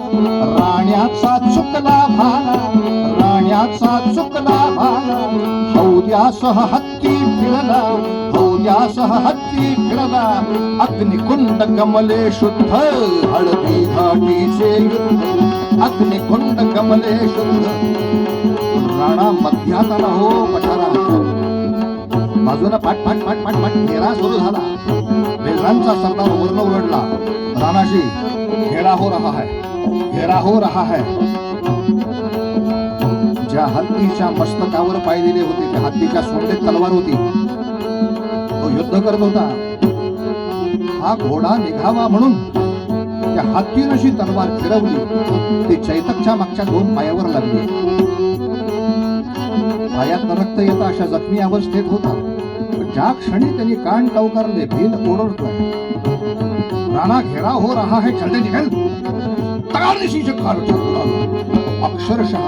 राण्याचा चुकला भाला राण्याचा चुकला भाला हौद्यासह हत्ती फिरला हौद्यासह हत्ती फिरला. अग्निकुंड कमले शुद्ध हळदी घाटीचे युद्ध. अग्निकुंड कमले शुद्ध. राणा मध्यात आला हो पठारा. बाजूला पाठ पाठ पाठ पाठ पाठ घेरा सुरू झाला. बेलरांचा सरदार वर्ण उरडला राणाशी घेरा हो रहा है. घेरा हो रहा है। ज्या हत्तीच्या मस्तकावर पाय दिले होते त्या हत्तीच्या सोंडेत तलवार होती. तो युद्ध करत होता. हा घोडा निघावा म्हणून त्या हत्तीनं तलवार फिरवली ते चैतकच्या मागच्या दोन पायावर लागली. पायात रक्त येता अशा जखमी अवस्थेत होता. ज्या क्षणी त्यांनी कान टवकारले भील ओरडतोय राणा घेरा हो रहा है चलते निघेल. तगारनिशी खाल अक्षरशः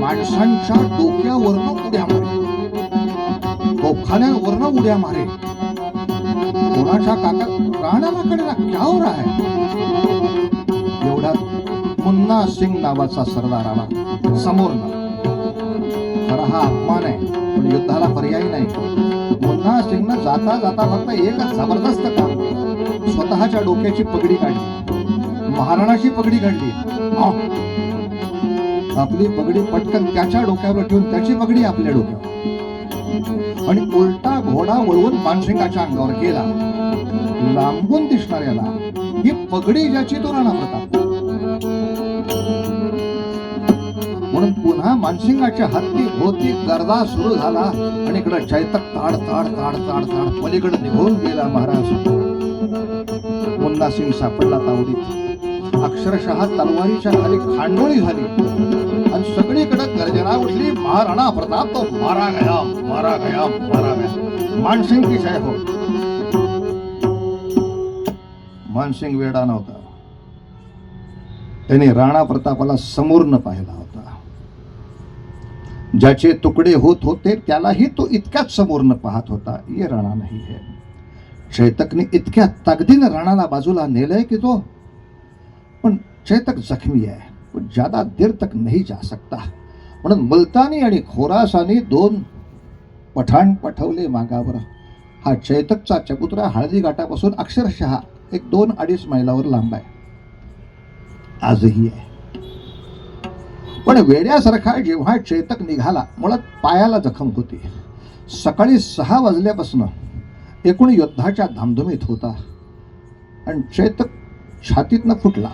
माणसांच्या डोक्यावरनं उड्या मारे. तोफखान्यांवरनं उड्या मारे. कोणाच्या काका राणाकडे ना क्या हो रहा एवढ्यात मुन्ना सिंग नावाचा सरदार आला समोर खरा हा अपमान आहे पण युद्धाला पर्याय नाही. मुन्ना सिंगनं जाता जाता फक्त एकच जबरदस्त काम स्वतःच्या डोक्याची पगडी काढली. महाराणाची पगडी घडली आपली पगडी पटकन त्याच्या डोक्यावर ठेवून त्याची पगडी आपल्या डोक्यावर. आणि उलटा घोडा वळवून मानसिंगाच्या अंगावर गेला लांबून दिसणाऱ्याला ही पगडी ज्याची तो राणा प्रताप म्हणून पुन्हा मानसिंगाच्या हत्ती भोवती गर्दा सुरू झाला आणि इकडं चैतक ताड ताड ताड ताड ताड पलीकडे निघून गेला महाराज. मुन्ना सिंग सापडला तावडीत. अक्षरशः तलवारीच्या खाली खांडोळी झाली. आणि सगळीकडे गर्जना उठली महाराणा प्रताप तो मारा गया मारा गया मारा गया. मानसिंग की जय हो मानसिंग वेडा नव्हता. त्याने राणा प्रतापाला समोर पाहिला होता. ज्याचे तुकडे होत होते त्यालाही तो इतक्याच समोर पाहत होता. ये राणा नाही है. चैतकने इतक्या ताकदीनं राणाला बाजूला नेलंय की तो पण चैतक जखमी आहे. पण ज्यादा देर तक नाही जा सकता. म्हणून मुलतानी आणि खोरासानी दोन पठाण पठवले मागावर. हा चैतकचा चबुतरा हळदी घाटापासून अक्षरशः एक दोन अडीच मैलावर लांब आहे. आजही आहे. पण वेड्यासारखा जेव्हा चैतक निघाला मुळात पायाला जखम होती. सकाळी सहा वाजल्यापासून एकूण योद्धाच्या धामधुमीत होता. आणि चैतक छातीतनं फुटला.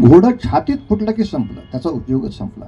घोडं छातीत फुटलं की संपलं. त्याचा उपयोगच संपला.